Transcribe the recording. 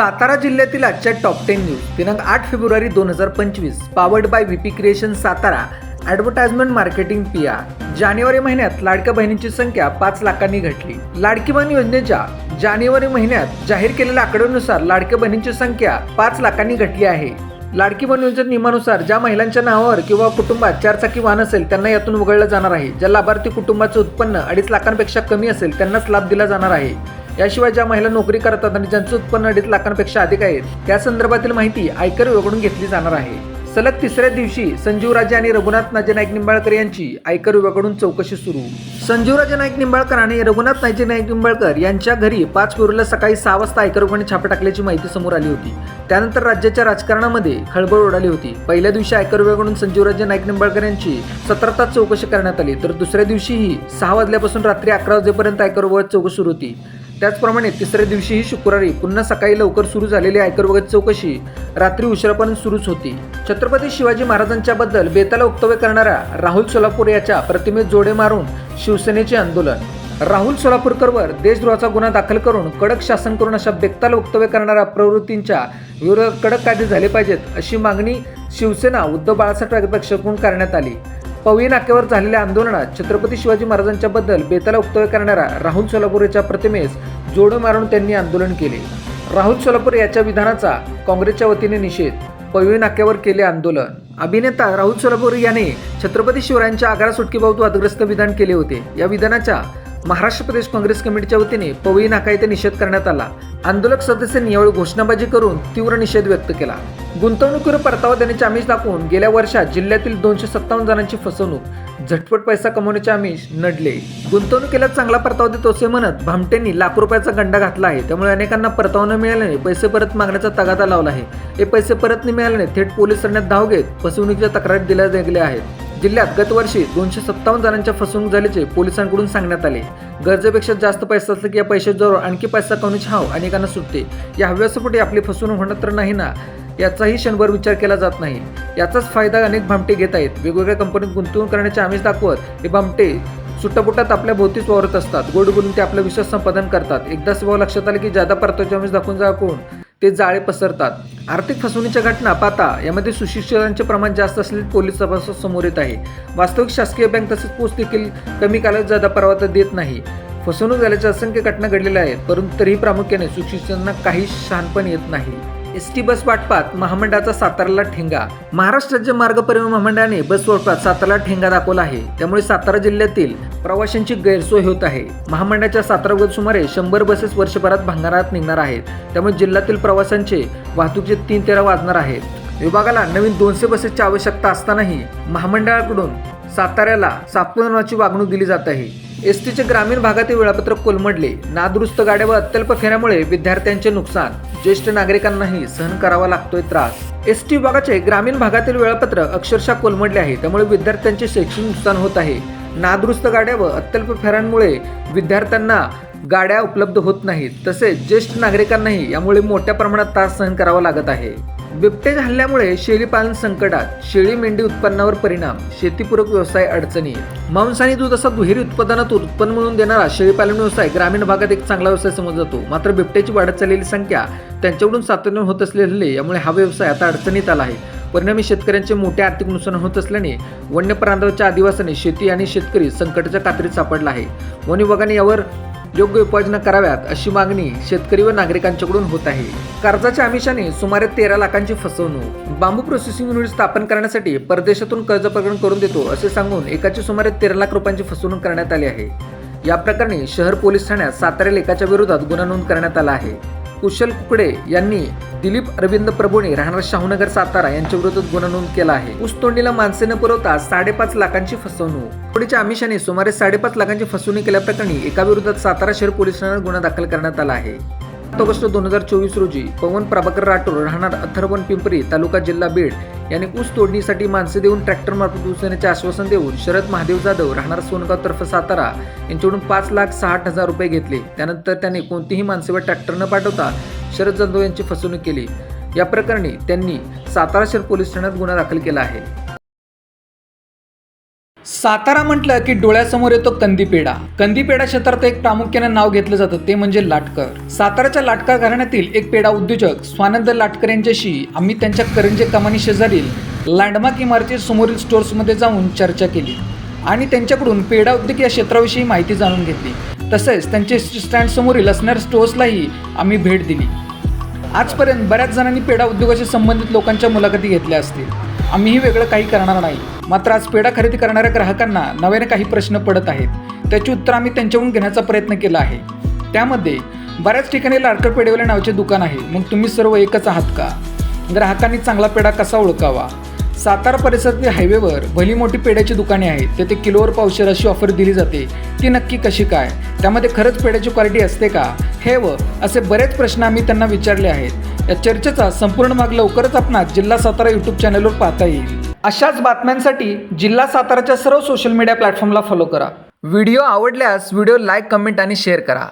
सातारा जिल्ह्यातील आजच्या top ten news दिनांक आठ फेब्रुवारी दोन हजार पंचवीस powered by VP creation Satara advertisement marketing पिया जानेवारी महिन्यात लाडक्या बहिणींची संख्या पाच लाखांनी घटली. लाडकी बहीण योजनेच्या जानेवारी महिन्यात जाहीर केलेल्या आकडेनुसार लाडक्या बहिणींची संख्या पाच लाखांनी घटली आहे. लाडकी बहीण योजनेच्या नियमानुसार ज्या महिलांच्या नावावर किंवा कुटुंबात चारचाकी वाहन असेल त्यांना यातून वगळलं जाणार आहे. ज्या लाभार्थी कुटुंबाचं उत्पन्न अडीच लाखांपेक्षा कमी असेल त्यांनाच लाभ दिला जाणार आहे. याशिवाय ज्या महिला नोकरी करतात आणि ज्यांचं उत्पन्न अडीच लाखांपेक्षा अधिक आहे त्या संदर्भातील माहिती आयकर विभागाकडून घेतली जाणार आहे. सलग तिसऱ्या दिवशी संजीव राजे आणि रघुनाथ नाजे नाईक निंबाळकर यांची आयकर विभागाकडून चौकशी सुरू. संजीव राजे नाईक निंबाळकर आणि रघुनाथ नाजे नाईक निंबाळकर यांच्या घरी पाच फेब्रुवारीला सकाळी सहा वाजता आयकर विभागाने छापे टाकल्याची माहिती समोर आली होती. त्यानंतर राज्याच्या राजकारणामध्ये खळबळ उडाली होती. पहिल्या दिवशी आयकर विभागाकडून संजीवराजे नाईक निंबाळकर यांची सतरा तास चौकशी करण्यात आली तर दुसऱ्या दिवशीही सहा वाजल्यापासून रात्री अकरा वाजेपर्यंत आयकर विभागात चौकशी सुरू होती. त्याचप्रमाणे तिसऱ्या दिवशीही शुक्रवारी पुन्हा सकाळी लवकर सुरू झालेली आयकर विभागाची चौकशी रात्री उशिरापर्यंत सुरूच होती. छत्रपती शिवाजी महाराजांच्याबद्दल बेताला वक्तव्य करणाऱ्या राहुल सोलापूर याच्या प्रतिमेत जोडे मारून शिवसेनेचे आंदोलन. राहुल सोलापूरकरवर देशद्रोहाचा गुन्हा दाखल करून कडक शासन करून अशा बेताल वक्तव्य करणाऱ्या प्रवृत्तींच्या विरोधात कडक कायदे झाले पाहिजेत अशी मागणी शिवसेना उद्धव बाळासाहेब ठाकरे पक्षाकडून करण्यात आली. पवई नाक्यावर झालेल्या आंदोलनात छत्रपती शिवाजी महाराजांच्या बद्दल बेताला उक्तव्य करणाऱ्या राहुल सोलापूरच्या प्रतिमेस जोडं मारून त्यांनी आंदोलन केले. राहुल सोलापूर याच्या विधानाचा काँग्रेसच्या वतीने निषेध पवई नाक्यावर केले आंदोलन. अभिनेता राहुल सोलापूर याने छत्रपती शिवरायांच्या आग्रा सुटकेबाबत वादग्रस्त विधान केले होते. या विधानाच्या महाराष्ट्र प्रदेश काँग्रेस कमिटीच्या वतीने पवई नाका येथे निषेध करण्यात आला. आंदोलक सदस्यांनी यावेळी घोषणाबाजी करून तीव्र निषेध व्यक्त केला. गुंतवणुकीवर परतावा देण्याचे आमिष दाखवून गेल्या वर्षात जिल्ह्यातील दोनशे सत्तावन्न जणांची फसवणूक. झटपट पैसा कमवण्याचे आमिष नडले. गुंतवणुकीला चांगला परतावा देतो असे म्हणत भामटेंनी लाख रुपयाचा गंडा घातला आहे. त्यामुळे अनेकांना परतावा न मिळाल्याने पैसे परत मागण्याचा तगादा लावला आहे. हे पैसे परत न मिळाल्याने थेट पोलीस ठाण्यात धाव घेत फसवणुकीच्या तक्रारी दिल्या गेल्या आहेत. जिल्ह्यात गतवर्षी दोनशे सत्तावन्न जणांच्या फसवणूक झाल्याचे पोलिसांकडून सांगण्यात आले. गरजेपेक्षा जास्त पैसा असला की या पैशाजवळ आणखी पैसा कमवण्याची हाव अनेकांना सुटते? या हव्यासापोटी आपली फसवणूक होणार तर नाही ना? याचाही क्षणभर विचार केला जात नाही. याचाच फायदा अनेक भामटे घेत आहेत. वेगवेगळ्या कंपनीत गुंतवणूक करण्याचे आमिष दाखवत हे भामटे सुट्टापुटात आपल्या भोवतीच वावरत असतात. गोड बोलून ते आपला विश्वास संपादन करतात. एकदा स्वभाव लक्षात आले की जादा परताव्याचे आमिष दाखवून दाखवून ते जाळे पसरतात. आर्थिक फसवणीच्या घटना पाहता यामध्ये सुशिक्षितांचे प्रमाण जास्त असलेले पोलीस तपासात समोर येत आहे. वास्तविक शासकीय बँक तसेच पोस्ट देखील कमी कालात जादा परवाता देत नाही. फसवणूक झाल्याच्या असंख्य घटना घडलेल्या आहेत परंतु तरीही प्रामुख्याने सुशिक्षितांना काही शहाणपण येत नाही. एस टी बस वाटपात महामंडळाचा साताराला ठेंगा. महाराष्ट्र राज्य मार्ग परिवहन महामंडळाने बस वाटपात साताराला ठेंगा दाखवला आहे. त्यामुळे सातारा जिल्ह्यातील प्रवाशांची गैरसोय होत आहे. महामंडळाच्या सातारा सुमारे शंभर बसेस वर्षभरात भांगारात निघणार आहेत. त्यामुळे जिल्ह्यातील प्रवाशांचे वाहतुकीचे तीन तेरा वाजणार आहेत. विभागाला नवीन दोनशे बसेसची आवश्यकता असतानाही महामंडळाकडून साताऱ्याला सातपुनाची वागणूक दिली जात आहे. एस टीचे ग्रामीण भागातील वेळापत्रक कोलमडले. नादुरुस्त गाड्या व अत्यल्प फेऱ्यामुळे विद्यार्थ्यांचे नुकसान. ज्येष्ठ नागरिकांनाही सहन करावा लागतोय त्रास. एस टी विभागाचे ग्रामीण भागातील वेळापत्रक अक्षरशः कोलमडले आहे. त्यामुळे विद्यार्थ्यांचे शैक्षणिक नुकसान होत आहे. नादुरुस्त गाड्या व अत्यल्प फेऱ्यांमुळे विद्यार्थ्यांना गाड्या उपलब्ध होत नाहीत. तसेच ज्येष्ठ नागरिकांनाही यामुळे मोठ्या प्रमाणात त्रास सहन करावा लागत आहे. बिबटेच्या हल्ल्यामुळे शेळीपालन संकटात शेळी मेंढी उत्पन्नावर परिणाम शेतीपूरक व्यवसाय अडचणी. मांस आणि दूध असा दुहेरी उत्पादनातून उत्पन्न मिळवून देणारा शेळीपालन व्यवसाय ग्रामीण भागात एक चांगला व्यवसाय समजला जातो मात्र बिबट्याची वाढत चाललेली संख्या त्यांच्याकडून सातत्याने होत असलेले हल्ले यामुळे हा व्यवसाय आता अडचणीत आला आहे. परिणामी शेतकऱ्यांचे मोठे आर्थिक नुकसान होत असल्याने वन्य प्रांताच्या आदिवासाने शेती आणि शेतकरी संकटाच्या कात्रीत सापडला आहे. वन विभागाने यावर योग्य उपाययोजना कराव्यात अशी मागणी शेतकरी व नागरिकांच्याकडून होत आहे. कर्जाच्या आमिषाने सुमारे तेरा लाखांची फसवणूक. बांबू प्रोसेसिंग युनिट स्थापन करण्यासाठी परदेशातून कर्ज प्रकरण करून देतो असे सांगून एकाची सुमारे तेरा लाख रुपयांची फसवणूक करण्यात आली आहे. या प्रकरणी शहर पोलीस ठाण्यात सातारा लेखाच्या विरोधात गुन्हा नोंद करण्यात आला आहे. कुशल कुकडे यांनी दिलीप अरविंद प्रभूने राहणार शाहूनगर सातारा यांच्या विरोधात गुन्हा नोंद केला आहे. ऊसतोंडीला माणसे न पुरवता साडेपाच लाखांची फसवणूक. पुढीच्या आमिषाने सुमारे साडेपाच लाखांची फसवणूक केल्याप्रकरणी एका विरोधात सातारा शहर पोलिसांना ठाण्यात गुन्हा दाखल करण्यात आला आहे. ऑगस्ट दोन हजार चोवीस रोजी पवन प्रभाकर राठोड राहणार अथर्वन पिंपरी तालुका जिल्हा बीड यांनी ऊस तोडणीसाठी माणसे देऊन ट्रॅक्टर मार्फत ऊस आश्वासन देऊन शरद महादेव जाधव राहणार सोनगाव तर्फ सातारा यांच्याकडून पाच लाख साठ हजार रुपये घेतले. त्यानंतर त्यांनी कोणतीही माणसे व ट्रॅक्टर न पाठवता शरद जाधव यांची फसवणूक केली. या प्रकरणी त्यांनी सातारा शहर पोलीस ठाण्यात गुन्हा दाखल केला आहे. सातारा म्हटलं की डोळ्यासमोर येतो कंदीपेढा. कंदीपेढा क्षेत्रात एक प्रामुख्याने नाव घेतलं जातं ते म्हणजे लाटकर. साताराच्या लाटकर घराण्यातील एक पेढा उद्योजक स्वानंद लाटकर यांच्याशी आम्ही त्यांच्या करंजे कमानी शेजारील लँडमार्क इमारती समोरील स्टोर्समध्ये जाऊन चर्चा केली आणि त्यांच्याकडून पेढा उद्योग या क्षेत्राविषयी माहिती जाणून घेतली. तसेच त्यांचे स्टँड समोरील असणाऱ्या स्टोर्सलाही आम्ही भेट दिली. आजपर्यंत बऱ्याच जणांनी पेढा उद्योगाशी संबंधित लोकांच्या मुलाखती घेतल्या असतील. आम्हीही वेगळं काही करणार नाही. मात्र आज पेढा खरेदी करणाऱ्या ग्राहकांना नव्याने काही प्रश्न पडत आहेत. त्याची उत्तर आम्ही त्यांच्याहून घेण्याचा प्रयत्न केला आहे. त्यामध्ये बऱ्याच ठिकाणी लाडकर पेढेवाले नावाचे दुकान आहे. मग तुम्ही सर्व एकच आहात का? ग्राहकांनी चांगला पेढा कसा ओळखावा? सातारा परिसरातील हायवेवर भली मोठी पेढ्याची दुकाने आहेत. तेथे किलोवर पावशेर अशी ऑफर दिली जाते. ती नक्की कशी काय? त्यामध्ये खरंच पेढ्याची क्वालिटी असते का? हे व असे बरेच प्रश्न आम्ही त्यांना विचारले आहेत. या चर्चेचा संपूर्ण भाग लवकरच आपणास जिल्हा सातारा यूट्यूब चॅनलवर पाहता येईल. अशाच बातम्यांसाठी जिल्हा साताराच्या सर्व सोशल मीडिया प्लॅटफॉर्मला फॉलो करा. व्हिडिओ आवडल्यास व्हिडिओ लाईक कमेंट आणि शेअर करा.